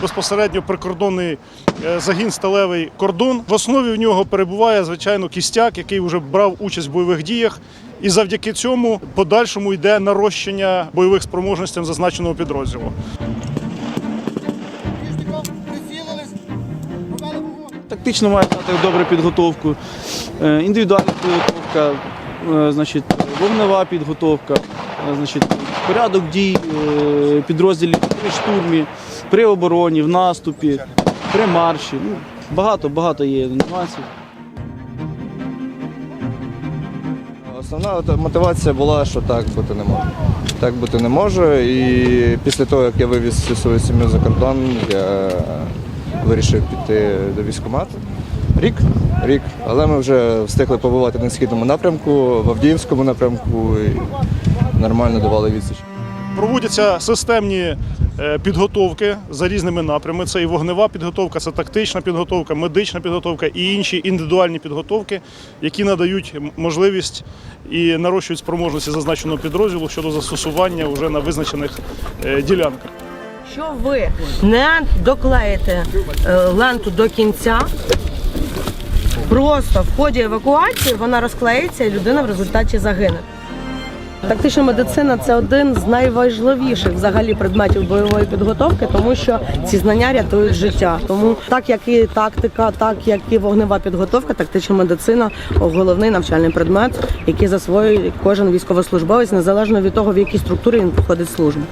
безпосередньо прикордонний е, загін сталевий кордон. В основі в нього перебуває звичайно кістяк, який вже брав участь в бойових діях. І завдяки цьому подальшому йде нарощення бойових спроможностей зазначеного підрозділу. Тактично має мати добру підготовку, е, індивідуальна підготовка, е, значить, вогнева підготовка, е, значить, порядок дій е, підрозділів при штурмі, при обороні, в наступі, при марші. Ну, багато, багато є нюансів. Основна мотивація була, що так бути не може. Так бути не може. І після того, як я вивіз свою сім'ю за кордон, я вирішив піти до військкомату. Рік, рік. Але ми вже встигли побувати на східному напрямку, в Авдіївському напрямку нормально давали відсіч. Проводяться системні е, підготовки за різними напрямами. Це і вогнева підготовка, це тактична підготовка, медична підготовка і інші індивідуальні підготовки, які надають можливість і нарощують спроможності зазначеного підрозділу щодо застосування вже на визначених е, ділянках. Якщо ви не доклеїте е, ленту до кінця, просто в ході евакуації вона розклеїться і людина в результаті загине. Тактична медицина це один з найважливіших взагалі предметів бойової підготовки, тому що ці знання рятують життя. Тому так як і тактика, так як і вогнева підготовка, тактична медицина головний навчальний предмет, який засвоює кожен військовослужбовець незалежно від того, в якій структурі він проходить службу.